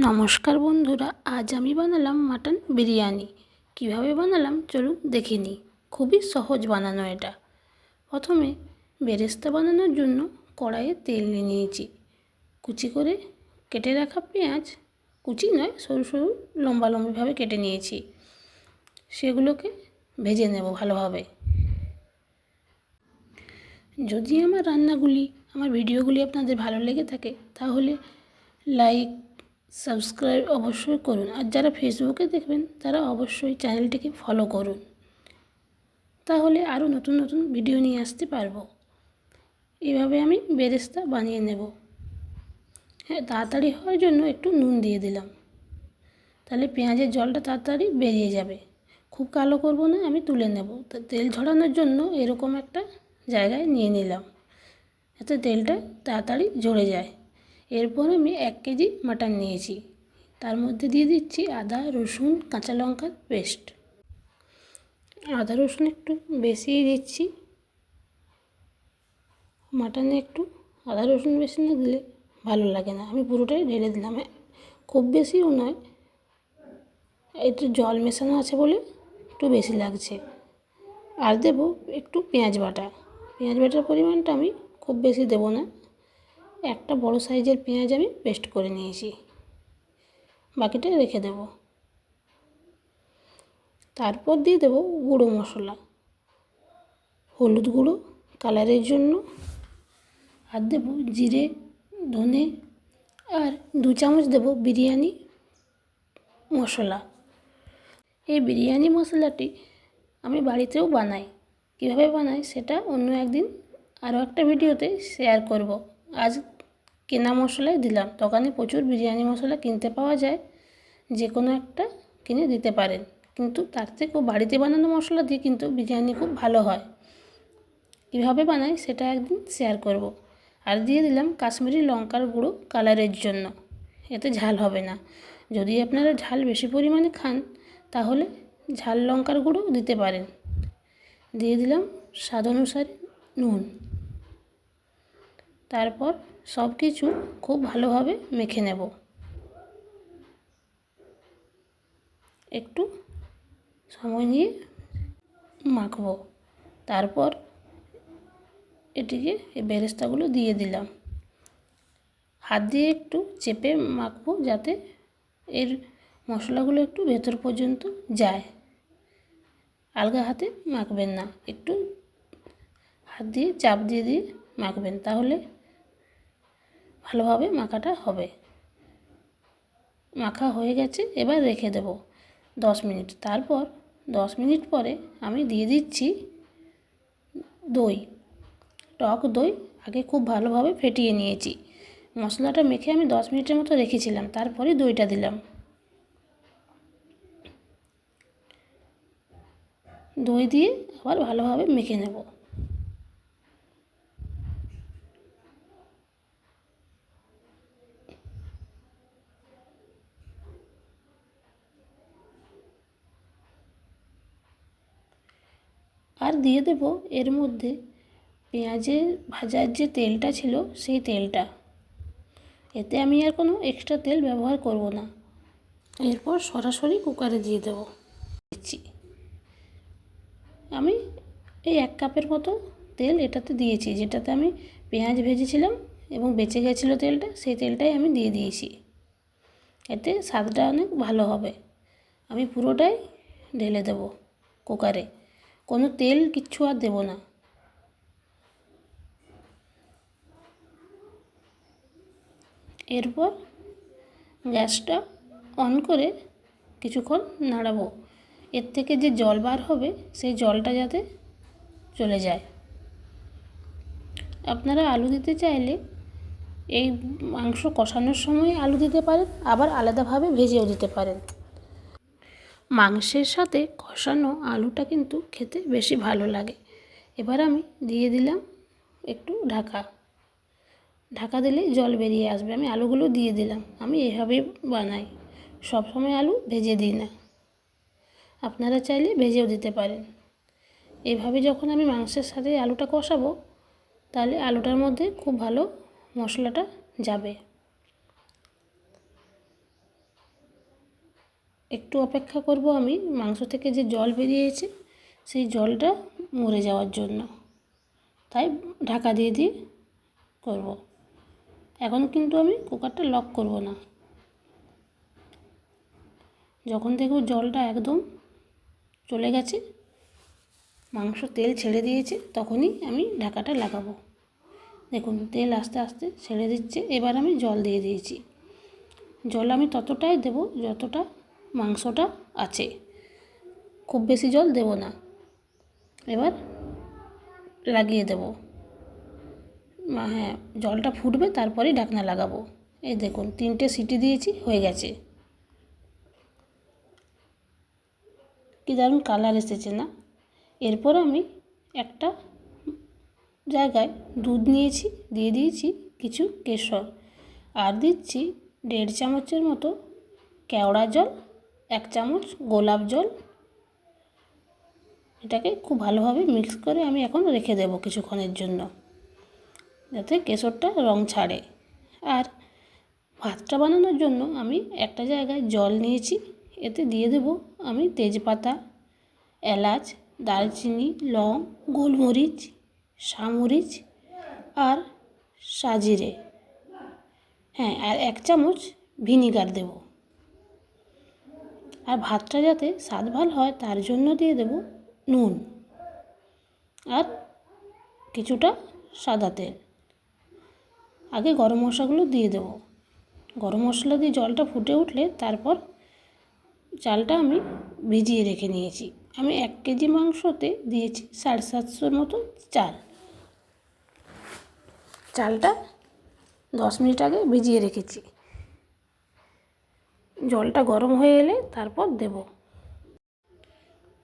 নমস্কার বন্ধুরা, আজ আমি বানালাম মাটন বিরিয়ানি। কীভাবে বানালাম চলুন দেখে নিই। খুবই সহজ বানানো এটা। প্রথমে বেরেস্তা বানানোর জন্য কড়াইয়ে তেল নিয়ে নিয়েছি। কুচি করে কেটে রাখা পেঁয়াজ, কুচি নয়, সরু সরু লম্বা লম্বিভাবে কেটে নিয়েছি। সেগুলোকে ভেজে নেব ভালোভাবে। যদি আমার রান্নাগুলি, আমার ভিডিওগুলি আপনাদের ভালো লেগে থাকে, তাহলে লাইক সাবস্ক্রাইব অবশ্যই করুন। আর যারা ফেসবুকে দেখবেন, তারা অবশ্যই চ্যানেলটিকে ফলো করুন। তাহলে আরও নতুন নতুন ভিডিও নিয়ে আসতে পারব। এভাবে আমি বেরেস্তা বানিয়ে নেব। হ্যাঁ তাড়াতাড়ি হওয়ার জন্য একটু নুন দিয়ে দিলাম। তাহলে পেঁয়াজের জলটা তাড়াতাড়ি বেরিয়ে যাবে। খুব কালো করব না, আমি তুলে নেব। তা তেল ঝরানোর জন্য এরকম একটা জায়গায় নিয়ে নিলাম। যাতে তেলটা তাড়াতাড়ি ঝরে যায়। এরপর আমি এক কেজি মাটন নিয়েছি। তার মধ্যে দিয়ে দিচ্ছি আদা, রসুন, কাঁচা লঙ্কার পেস্ট। আদা, রসুন একটু বেশিই দিচ্ছি। মাটনে একটু আদা, রসুন বেশি না দিলে ভালো লাগে না। আমি পুরোটাই ঢেলে দিলাম। খুব বেশিও নয়। একটু জল মেশানো আছে বলে একটু বেশি লাগছে। আর দেবো একটু পেঁয়াজ বাটা। পেঁয়াজ বাটার পরিমাণটা আমি খুব বেশি দেবো না। একটা বড় সাইজের পেঁয়াজ আমি পেস্ট করে নিয়েছি। বাকিটা রেখে দেব। তারপর দিয়ে দেবো গুঁড়ো মশলা। হলুদ গুঁড়ো কালারের জন্য। আর দেবো জিরে, ধনে আর দু চামচ দেবো বিরিয়ানি মশলা। এই বিরিয়ানি মশলাটি আমি বাড়িতেও বানাই। কীভাবে বানাই সেটা অন্য একদিন আরও একটা ভিডিওতে শেয়ার করব। আজ কেনা মশলাই দিলাম। দোকানে প্রচুর বিরিয়ানি মশলা কিনতে পাওয়া যায়। যে কোনো একটা কিনে দিতে পারেন। কিন্তু তার থেকেও বাড়িতে বানানো মশলা দিয়ে কিন্তু বিরিয়ানি খুব ভালো হয়। কীভাবে বানাই সেটা একদিন শেয়ার করব। আর দিয়ে দিলাম কাশ্মীরি লঙ্কার গুঁড়ো কালারের জন্য। এতে ঝাল হবে না। যদি আপনারা ঝাল বেশি পরিমাণে খান, তাহলে ঝাল লঙ্কার গুঁড়ো দিতে পারেন। দিয়ে দিলাম স্বাদ অনুসারে নুন। তারপর সব কিছু খুব ভালোভাবে মেখে নেব। একটু সময় নিয়ে মাখবো। তারপর এটিকে এই বেরেস্তাগুলো দিয়ে দিলাম। হাত দিয়ে একটু চেপে মাখবো যাতে এর মশলাগুলো একটু ভেতর পর্যন্ত যায়। আলগা হাতে মাখবেন না, একটু হাত দিয়ে চাপ দিয়ে দিয়ে মাখবেন, তাহলে ভালোভাবে মাখাটা হবে। মাখা হয়ে গেছে, এবার রেখে দেব দশ মিনিট। তারপর দশ মিনিট পরে আমি দিয়ে দিচ্ছি দই। টক দই আগে খুব ভালোভাবে ফেটিয়ে নিয়েছি। মশলাটা মেখে আমি দশ মিনিটের মতো রেখেছিলাম, তারপরে দইটা দিলাম। দই দিয়ে আবার ভালোভাবে মেখে নেব আর দিয়ে দেব। এর মধ্যে পেঁয়াজের ভাজার যে তেলটা ছিল, সেই তেলটা। এতে আমি আর কোনো এক্সট্রা তেল ব্যবহার করব না। এরপর সরাসরি কুকারে দিয়ে দেবো। দিচ্ছি। আমি এই এক কাপের মতো তেল এটাতে দিয়েছি, যেটাতে আমি পেঁয়াজ ভেজেছিলাম এবং বেঁচে গেছিল তেলটা, সেই তেলটাই আমি দিয়ে দিয়েছি। এতে স্বাদটা অনেক ভালো হবে। আমি পুরোটাই ঢেলে দেবো কুকারে কোনো তেল কিচ্ছু আর দেবো না। এরপর গ্যাসটা অন করে কিছুক্ষণ নাড়াবো। এর থেকে যে জল বার হবে, সেই জলটা যাতে চলে যায়। আপনারা আলু দিতে চাইলে এই মাংস কষানোর সময় আলু দিতে পারেন, আবার আলাদাভাবে ভেজেও দিতে পারেন। মাংসের সাথে কষানো আলুটা কিন্তু খেতে বেশি ভালো লাগে। এবার আমি দিয়ে দিলাম একটু ঢাকা। ঢাকা দিলে জল বেরিয়ে আসবে। আমি আলুগুলো দিয়ে দিলাম। আমি এভাবেই বানাই। সবসময় আলু ভেজে দিই না। আপনারা চাইলে ভেজেও দিতে পারেন। এভাবে যখন আমি মাংসের সাথে আলুটা কষাবো, তাহলে আলুটার মধ্যে খুব ভালো মশলাটা যাবে। একটু অপেক্ষা করব আমি, মাংস থেকে যে জল বেরিয়েছে, সেই জলটা মরে যাওয়ার জন্য। তাই ঢাকা দিয়ে দিয়ে করব। এখন কিন্তু আমি কুকারটা লক করব না। যখন দেখব জলটা একদম চলে গেছে, মাংস তেল ছেড়ে দিয়েছে, তখনই আমি ঢাকাটা লাগাবো। দেখুন, তেল আস্তে আস্তে ছেড়ে দিচ্ছে, এবার আমি জল দিয়ে দিয়েছি। জল আমি ততটাই দেব যতটা মাংসটা আছে। খুব বেশি জল দেব না। এবার লাগিয়ে দেব। হ্যাঁ জলটা ফুটবে, তারপরেই ঢাকনা লাগাবো। এই দেখুন, তিনটে সিটি দিয়েছি, হয়ে গেছে। কি দারুণ কালার এসেছে না? এরপর আমি একটা জায়গায় দুধ নিয়েছি, দিয়ে দিয়েছি কিছু কেশর। আর দিচ্ছি দেড় চামচের মতো কেওড়া জল এক চামচ গোলাপ জল। এটাকে খুব ভালোভাবে মিক্স করে আমি এখন রেখে দেবো কিছুক্ষণের জন্য, যাতে কেশরটা রং ছাড়ে। আর ভাতটা বানানোর জন্য আমি একটা জায়গায় জল নিয়েছি, এতে দিয়ে দেব আমি তেজপাতা, এলাচ, দারচিনি, লং, গোলমরিচ সামরিচ আর সাজিরে। হ্যাঁ আর এক চামচ ভিনিগার দেব। আর ভাতটা যাতে স্বাদ ভালো হয়, তার জন্য দিয়ে দেব নুন আর কিছুটা সাদা তেল। আগে গরম মশলাগুলো দিয়ে দেব। গরম মশলা দিয়ে জলটা ফুটে উঠলে তারপর চালটা আমি ভিজিয়ে রেখে নিয়েছি। আমি এক কেজি মাংসতে দিয়েছি সাড়ে সাতশোর মতো চাল। চালটা দশ মিনিট আগে ভিজিয়ে রেখেছি। জলটা গরম হয়ে এলে তারপর দেব।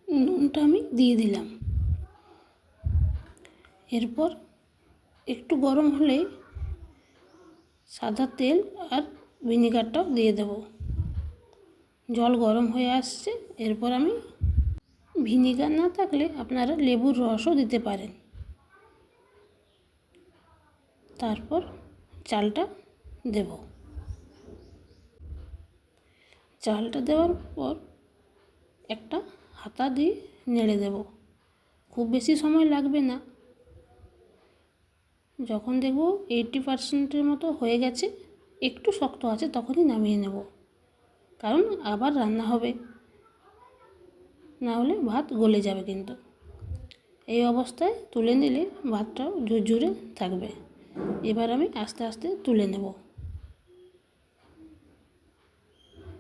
নুনটা আমি দিয়ে দিলাম। এরপর একটু গরম হলে সাদা তেল আর ভিনিগারটাও দিয়ে দেব। জল গরম হয়ে আসছে, এরপর আমি ভিনিগার না থাকলে আপনারা লেবুর রসও দিতে পারেন। তারপর চালটা দেব। চালটা দেওয়ার পর একটা হাতা দিয়ে নেড়ে দেব। খুব বেশি সময় লাগবে না। যখন দেখব এইটটি পার্সেন্টের মতো হয়ে গেছে, একটু শক্ত আছে তখনই নামিয়ে নেব। কারণ আবার রান্না হবে। না হলে ভাত গলে যাবে কিন্তু। এই অবস্থায় তুলে নিলে ভাতটাও ঝুরঝুরে থাকবে। এবার আমি আস্তে আস্তে তুলে নেব।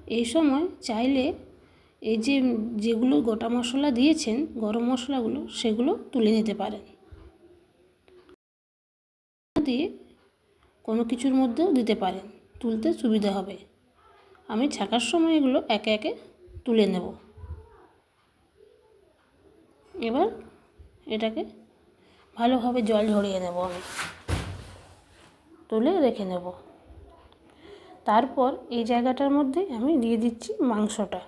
এই সময় চাইলে এই যে যেগুলো গোটা মশলা দিয়েছেন, গরম মশলাগুলো, সেগুলো তুলে নিতে পারেন। দিয়ে কোনো কিছুর মধ্যেও দিতে পারেন, তুলতে সুবিধা হবে। আমি ছাকার সময় এগুলো একে একে তুলে নেব। এবার এটাকে ভালোভাবে জল ঝরিয়ে নেব আমি। তুলে রেখে নেব। তারপর এই জায়গাটার মধ্যে আমি দিয়ে দিচ্ছি মাংসটা।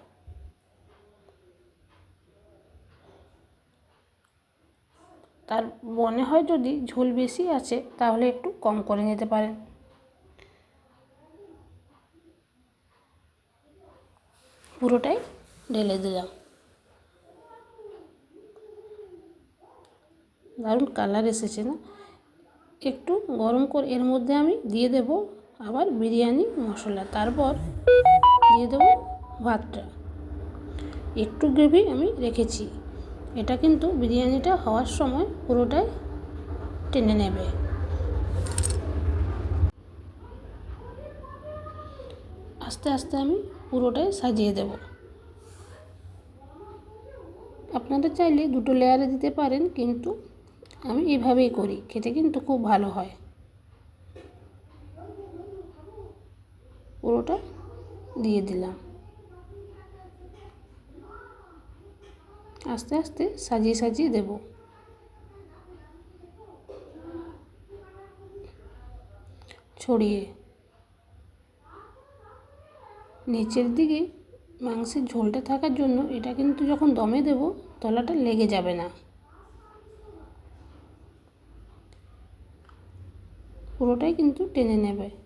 তার মনে হয় যদি ঝোল বেশি আছে, তাহলে একটু কম করে নিতে পারেন। পুরোটাই ঢেলে দিলাম। দারুণ কালার এসেছে না? একটু গরম করে এর মধ্যে আমি দিয়ে দেব আবার বিরিয়ানি, মশলা। তারপর দিয়ে দেবো ভাতটা। একটু গ্রেভি আমি রেখেছি। এটা কিন্তু বিরিয়ানিটা হওয়ার সময় পুরোটাই টেনে নেবে। আস্তে আস্তে আমি পুরোটাই সাজিয়ে দেব। আপনারা চাইলে দুটো লেয়ারে দিতে পারেন, কিন্তু আমি এভাবেই করি। খেতে কিন্তু খুব ভালো হয়। পুরোটা দিয়ে দিলাম। আস্তে আস্তে সাজিয়ে সাজিয়ে দেব। ছড়িয়ে। নিচের দিকে মাংসের ঝোলটা থাকার জন্য এটা কিন্তু যখন দমে দেব, তলাটা লেগে যাবে না। পুরোটাই কিন্তু টেনে নেবে।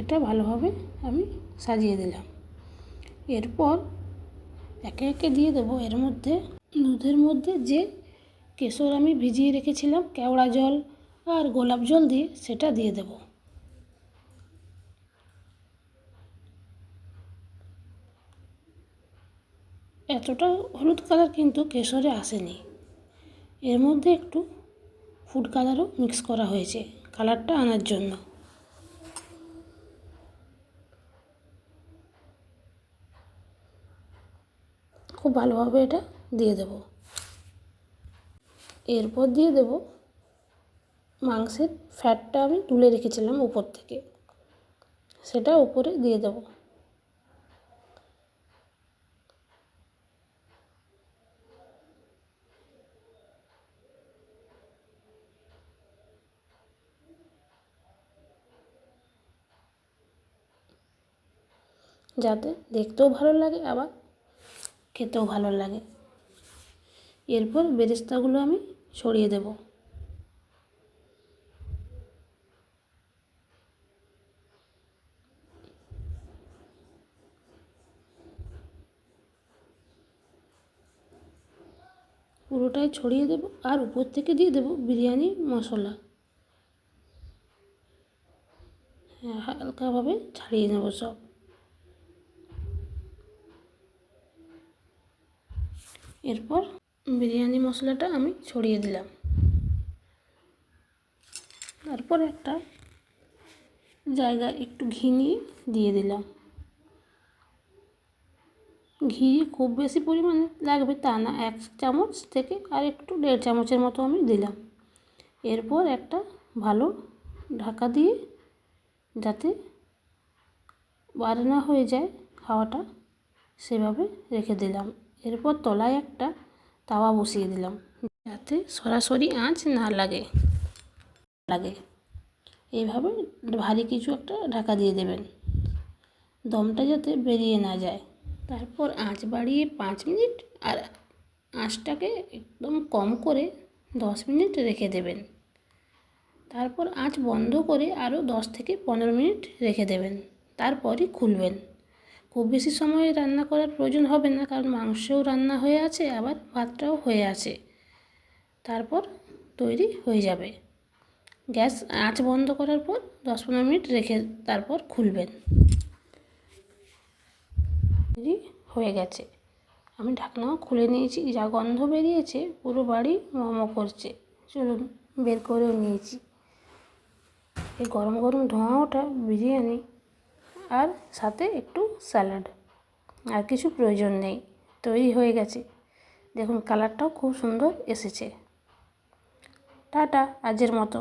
এটা ভালোভাবে আমি সাজিয়ে দিলাম। এরপর একে একে দিয়ে দেবো এর মধ্যে দুধের মধ্যে যে কেশর আমি ভিজিয়ে রেখেছিলাম, কেওড়া জল আর গোলাপ জল দিয়ে সেটা দিয়ে দেব। এতটা হলুদ কালার কিন্তু কেশরে আসেনি। এর মধ্যে একটু ফুড কালারও মিক্স করা হয়েছে, কালারটা আনার জন্য খুব ভালোভাবে এটা দিয়ে দেব। এরপর দিয়ে দেব মাংসের ফ্যাটটা আমি তুলে রেখেছিলাম উপর থেকে। সেটা উপরে দিয়ে দেব। যাতে দেখতেও ভালো লাগে, আবার খেতেও ভালো লাগে। এরপর বেরেস্তাগুলো আমি ছড়িয়ে দেব। পুরোটাই ছড়িয়ে দেব আর উপর থেকে দিয়ে দেব বিরিয়ানি, মশলা। হ্যাঁ হালকাভাবে ছাড়িয়ে নেব সব। এরপর বিরিয়ানি মশলাটা আমি ছড়িয়ে দিলাম। তারপর একটা জায়গায় একটু ঘি নিয়ে দিয়ে দিলাম। ঘি খুব বেশি পরিমাণে লাগবে তা না, এক চামচ থেকে আর একটু দেড় চামচের মতো আমি দিলাম। এরপর একটা ভালো ঢাকা দিয়ে যাতে বার না হয়ে যায়, খাওয়াটা সেভাবে রেখে দিলাম। এরপর তলায় একটা তাওয়া বসিয়ে দিলাম। যাতে সরাসরি আঁচ না লাগে। লাগে। এইভাবে ভারী কিছু একটা ঢাকা দিয়ে দেবেন। দমটা যাতে বেরিয়ে না যায়। তারপর আঁচ বাড়িয়ে পাঁচ মিনিট আর আঁচটাকে একদম কম করে দশ মিনিট রেখে দেবেন। তারপর আঁচ বন্ধ করে আরও দশ থেকে পনেরো মিনিট রেখে দেবেন। তারপরই খুলবেন। খুব বেশি সময় রান্না করার প্রয়োজন হবে না, কারণ মাংসও রান্না হয়ে আছে, আবার ভাতটাও হয়ে আছে। তারপর তৈরি হয়ে যাবে। গ্যাস আঁচ বন্ধ করার পর দশ পনেরো মিনিট রেখে তারপর খুলবেন। হয়ে গেছে। আমি ঢাকনাও খুলে নিয়েছি, যা গন্ধ বেরিয়েছে পুরো বাড়ি মোমো করছে। চলুন, বের করেও নিয়েছি। এই গরম গরম ধোঁয়া ওঠা বিরিয়ানি আর সাথে একটু স্যালাড। আর কিছু প্রয়োজন নেই, তৈরি হয়ে গেছে। দেখুন, কালারটাও খুব সুন্দর এসেছে। টাটা, আজের মতো।